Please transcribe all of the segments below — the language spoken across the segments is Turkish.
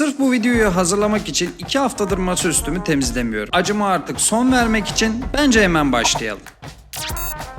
Sırf bu videoyu hazırlamak için 2 haftadır masaüstümü temizlemiyorum. Acıma artık son vermek için bence hemen başlayalım.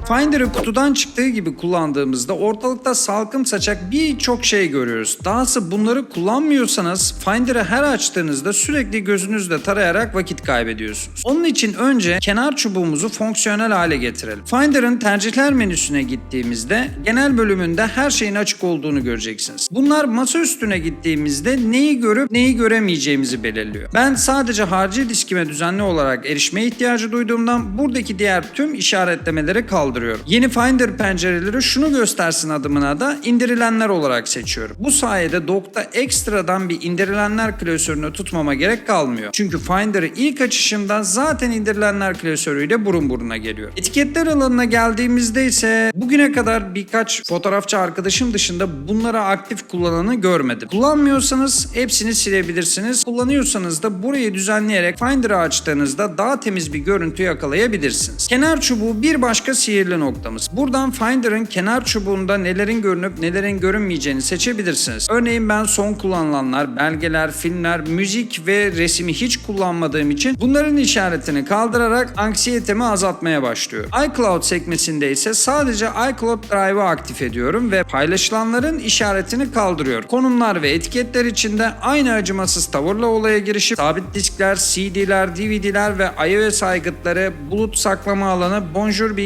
Finder'ı kutudan çıktığı gibi kullandığımızda ortalıkta salkım saçak birçok şey görüyoruz. Dahası bunları kullanmıyorsanız Finder'ı her açtığınızda sürekli gözünüzle tarayarak vakit kaybediyorsunuz. Onun için önce kenar çubuğumuzu fonksiyonel hale getirelim. Finder'ın tercihler menüsüne gittiğimizde genel bölümünde her şeyin açık olduğunu göreceksiniz. Bunlar masa üstüne gittiğimizde neyi görüp neyi göremeyeceğimizi belirliyor. Ben sadece harici diskime düzenli olarak erişmeye ihtiyacı duyduğumdan buradaki diğer tüm işaretlemeleri kaldırıyorum. Yeni Finder pencereleri şunu göstersin adımına da indirilenler olarak seçiyorum. Bu sayede Dock'ta ekstradan bir indirilenler klasörünü tutmama gerek kalmıyor. Çünkü Finder'ı ilk açışımda zaten indirilenler klasörüyle burun buruna geliyor. Etiketler alanına geldiğimizde ise bugüne kadar birkaç fotoğrafçı arkadaşım dışında bunları aktif kullananı görmedim. Kullanmıyorsanız hepsini silebilirsiniz. Kullanıyorsanız da burayı düzenleyerek Finder'ı açtığınızda daha temiz bir görüntü yakalayabilirsiniz. Kenar çubuğu bir başka sihirli noktamız. Buradan Finder'ın kenar çubuğunda nelerin görünüp nelerin görünmeyeceğini seçebilirsiniz. Örneğin ben son kullanılanlar, belgeler, filmler, müzik ve resmi hiç kullanmadığım için bunların işaretini kaldırarak anksiyetemi azaltmaya başlıyorum. iCloud sekmesinde ise sadece iCloud Drive'ı aktif ediyorum ve paylaşılanların işaretini kaldırıyorum. Konumlar ve etiketler içinde aynı acımasız tavırla olaya girişip sabit diskler, CD'ler, DVD'ler ve iOS aygıtları, bulut saklama alanı, Bonjour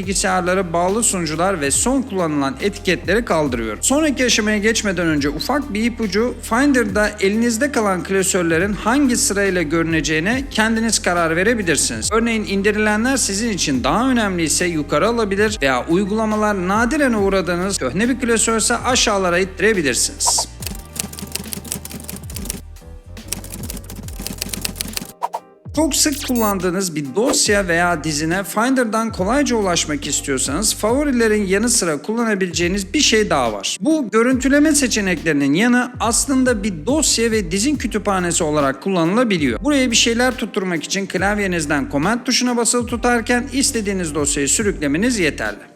bilgisayarları, bağlı sunucular ve son kullanılan etiketleri kaldırıyorum. Sonraki aşamaya geçmeden önce ufak bir ipucu Finder'da elinizde kalan klasörlerin hangi sırayla görüneceğine kendiniz karar verebilirsiniz. Örneğin indirilenler sizin için daha önemliyse yukarı alabilir veya uygulamalar nadiren uğradığınız köhne bir klasörse aşağılara ittirebilirsiniz. Çok sık kullandığınız bir dosya veya dizine Finder'dan kolayca ulaşmak istiyorsanız favorilerin yanı sıra kullanabileceğiniz bir şey daha var. Bu görüntüleme seçeneklerinin yanı aslında bir dosya ve dizin kütüphanesi olarak kullanılabiliyor. Buraya bir şeyler tutturmak için klavyenizden Command tuşuna basılı tutarken istediğiniz dosyayı sürüklemeniz yeterli.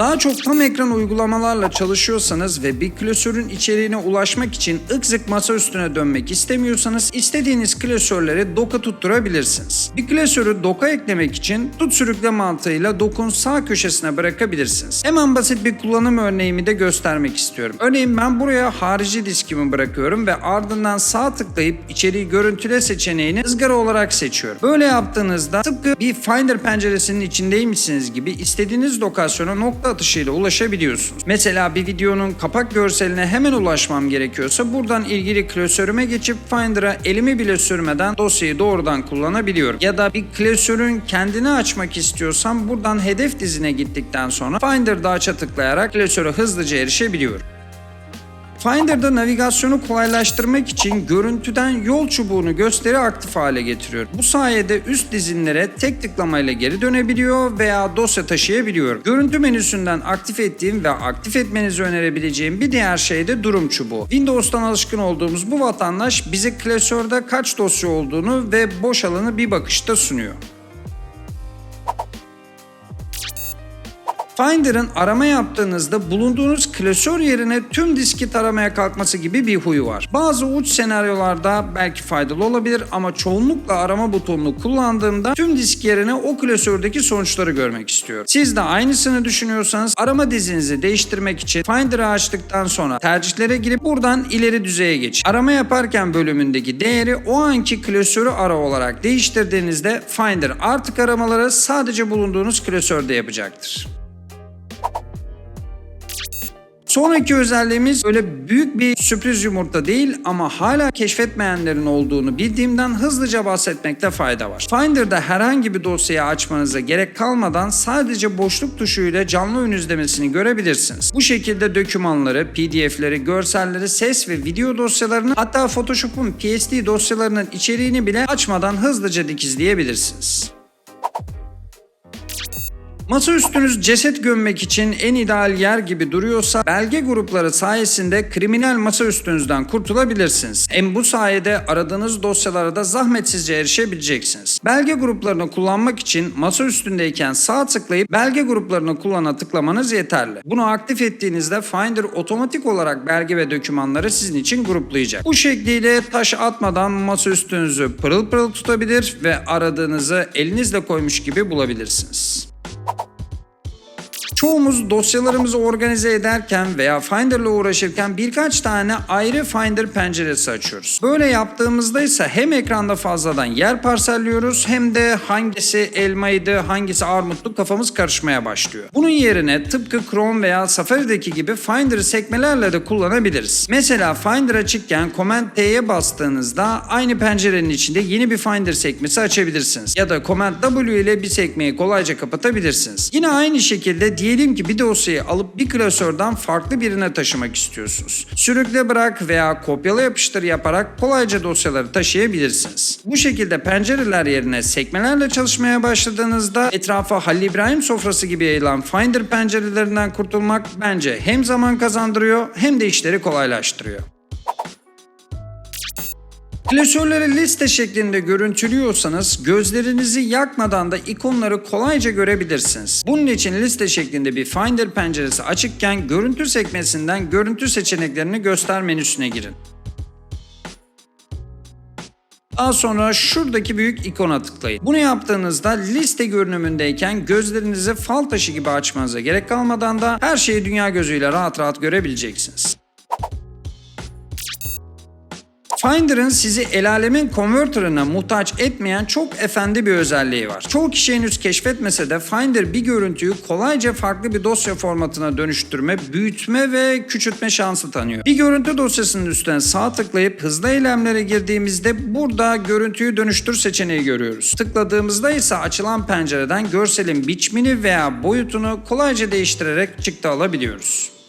Daha çok tam ekran uygulamalarla çalışıyorsanız ve bir klasörün içeriğine ulaşmak için ık zık masa üstüne dönmek istemiyorsanız istediğiniz klasörleri doka tutturabilirsiniz. Bir klasörü doka eklemek için tut sürükle mantığıyla dokun sağ köşesine bırakabilirsiniz. Hemen basit bir kullanım örneğimi de göstermek istiyorum. Örneğin ben buraya harici diskimi bırakıyorum ve ardından sağ tıklayıp içeriği görüntüle seçeneğini ızgara olarak seçiyorum. Böyle yaptığınızda tıpkı bir Finder penceresinin içindeymişsiniz gibi istediğiniz lokasyona nokta atışıyla ulaşabiliyorsunuz. Mesela bir videonun kapak görseline hemen ulaşmam gerekiyorsa buradan ilgili klasörüme geçip Finder'a elimi bile sürmeden dosyayı doğrudan kullanabiliyorum. Ya da bir klasörün kendini açmak istiyorsam buradan hedef dizine gittikten sonra Finder'da aç'a tıklayarak klasöre hızlıca erişebiliyorum. Finder'da navigasyonu kolaylaştırmak için görüntüden yol çubuğunu gösteri aktif hale getiriyor. Bu sayede üst dizinlere tek tıklamayla geri dönebiliyor veya dosya taşıyabiliyor. Görüntü menüsünden aktif ettiğim ve aktif etmenizi önerebileceğim bir diğer şey de durum çubuğu. Windows'tan alışkın olduğumuz bu vatandaş bize klasörde kaç dosya olduğunu ve boş alanı bir bakışta sunuyor. Finder'ın arama yaptığınızda bulunduğunuz klasör yerine tüm diski taramaya kalkması gibi bir huyu var. Bazı uç senaryolarda belki faydalı olabilir ama çoğunlukla arama butonunu kullandığımda tüm disk yerine o klasördeki sonuçları görmek istiyorum. Siz de aynısını düşünüyorsanız arama dizinizi değiştirmek için Finder'ı açtıktan sonra tercihlere girip buradan ileri düzeye geçin. Arama yaparken bölümündeki değeri o anki klasörü ara olarak değiştirdiğinizde Finder artık aramaları sadece bulunduğunuz klasörde yapacaktır. Sonraki özelliğimiz öyle büyük bir sürpriz yumurta değil ama hala keşfetmeyenlerin olduğunu bildiğimden hızlıca bahsetmekte fayda var. Finder'da herhangi bir dosyayı açmanıza gerek kalmadan sadece boşluk tuşuyla canlı ön izlemesini görebilirsiniz. Bu şekilde dokümanları, pdf'leri, görselleri, ses ve video dosyalarını hatta Photoshop'un PSD dosyalarının içeriğini bile açmadan hızlıca dikizleyebilirsiniz. Masa üstünüz ceset gömmek için en ideal yer gibi duruyorsa belge grupları sayesinde kriminal masa üstünüzden kurtulabilirsiniz. Hem bu sayede aradığınız dosyalara da zahmetsizce erişebileceksiniz. Belge gruplarını kullanmak için masa üstündeyken sağ tıklayıp belge gruplarını kullana tıklamanız yeterli. Bunu aktif ettiğinizde Finder otomatik olarak belge ve dokümanları sizin için gruplayacak. Bu şekliyle taş atmadan masa üstünüzü pırıl pırıl tutabilir ve aradığınızı elinizle koymuş gibi bulabilirsiniz. Çoğumuz dosyalarımızı organize ederken veya Finder ile uğraşırken birkaç tane ayrı Finder penceresi açıyoruz. Böyle yaptığımızda ise hem ekranda fazladan yer parselliyoruz hem de hangisi elmaydı, hangisi armutlu kafamız karışmaya başlıyor. Bunun yerine tıpkı Chrome veya Safari'deki gibi Finder'ı sekmelerle de kullanabiliriz. Mesela Finder açıkken Command T'ye bastığınızda aynı pencerenin içinde yeni bir Finder sekmesi açabilirsiniz. Ya da Command W ile bir sekmeyi kolayca kapatabilirsiniz. Yine aynı şekilde diyelim ki bir dosyayı alıp bir klasörden farklı birine taşımak istiyorsunuz. Sürükle bırak veya kopyala yapıştır yaparak kolayca dosyaları taşıyabilirsiniz. Bu şekilde pencereler yerine sekmelerle çalışmaya başladığınızda etrafa Halil İbrahim sofrası gibi yayılan Finder pencerelerinden kurtulmak bence hem zaman kazandırıyor hem de işleri kolaylaştırıyor. Klasörleri liste şeklinde görüntülüyorsanız gözlerinizi yakmadan da ikonları kolayca görebilirsiniz. Bunun için liste şeklinde bir Finder penceresi açıkken görüntü sekmesinden görüntü seçeneklerini göster menüsüne girin. Daha sonra şuradaki büyük ikona tıklayın. Bunu yaptığınızda liste görünümündeyken gözlerinizi fal taşı gibi açmanıza gerek kalmadan da her şeyi dünya gözüyle rahat rahat görebileceksiniz. Finder'ın sizi el alemin converter'ına muhtaç etmeyen çok efendi bir özelliği var. Çoğu kişi henüz keşfetmese de Finder bir görüntüyü kolayca farklı bir dosya formatına dönüştürme, büyütme ve küçültme şansı tanıyor. Bir görüntü dosyasının üstüne sağ tıklayıp hızlı eylemlere girdiğimizde burada görüntüyü dönüştür seçeneği görüyoruz. Tıkladığımızda ise açılan pencereden görselin biçimini veya boyutunu kolayca değiştirerek çıktı alabiliyoruz.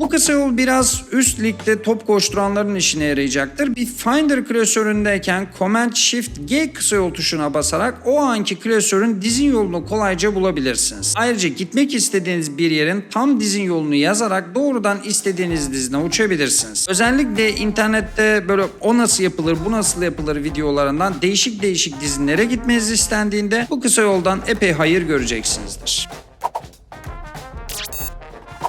Bu kısa yol biraz üst ligde top koşturanların işine yarayacaktır. Bir Finder klasöründeyken Command Shift G kısa yol tuşuna basarak o anki klasörün dizin yolunu kolayca bulabilirsiniz. Ayrıca gitmek istediğiniz bir yerin tam dizin yolunu yazarak doğrudan istediğiniz dizine uçabilirsiniz. Özellikle internette böyle o nasıl yapılır bu nasıl yapılır videolarından değişik değişik dizinlere gitmeniz istendiğinde bu kısa yoldan epey hayır göreceksinizdir.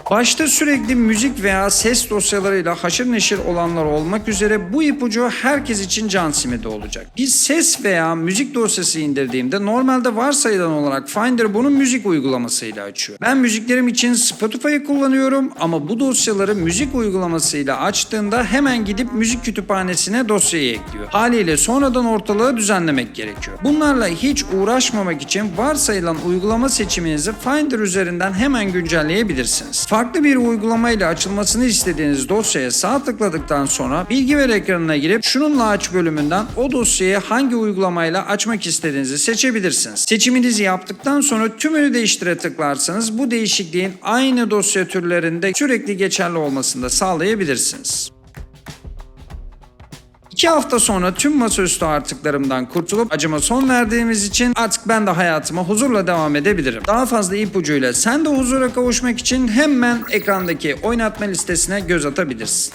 Başta sürekli müzik veya ses dosyalarıyla haşır neşir olanlar olmak üzere bu ipucu herkes için can simidi olacak. Bir ses veya müzik dosyası indirdiğimde normalde varsayılan olarak Finder bunu müzik uygulamasıyla açıyor. Ben müziklerim için Spotify'ı kullanıyorum ama bu dosyaları müzik uygulamasıyla açtığımda hemen gidip müzik kütüphanesine dosyayı ekliyor. Haliyle sonradan ortalığı düzenlemek gerekiyor. Bunlarla hiç uğraşmamak için varsayılan uygulama seçiminizi Finder üzerinden hemen güncelleyebilirsiniz. Farklı bir uygulamayla açılmasını istediğiniz dosyaya sağ tıkladıktan sonra bilgi ver ekranına girip şununla aç bölümünden o dosyayı hangi uygulamayla açmak istediğinizi seçebilirsiniz. Seçiminizi yaptıktan sonra tümünü değiştire tıklarsanız bu değişikliğin aynı dosya türlerinde sürekli geçerli olmasını da sağlayabilirsiniz. İki hafta sonra tüm masaüstü artıklarımdan kurtulup acıma son verdiğimiz için artık ben de hayatıma huzurla devam edebilirim. Daha fazla ipucuyla sen de huzura kavuşmak için hemen ekrandaki oynatma listesine göz atabilirsin.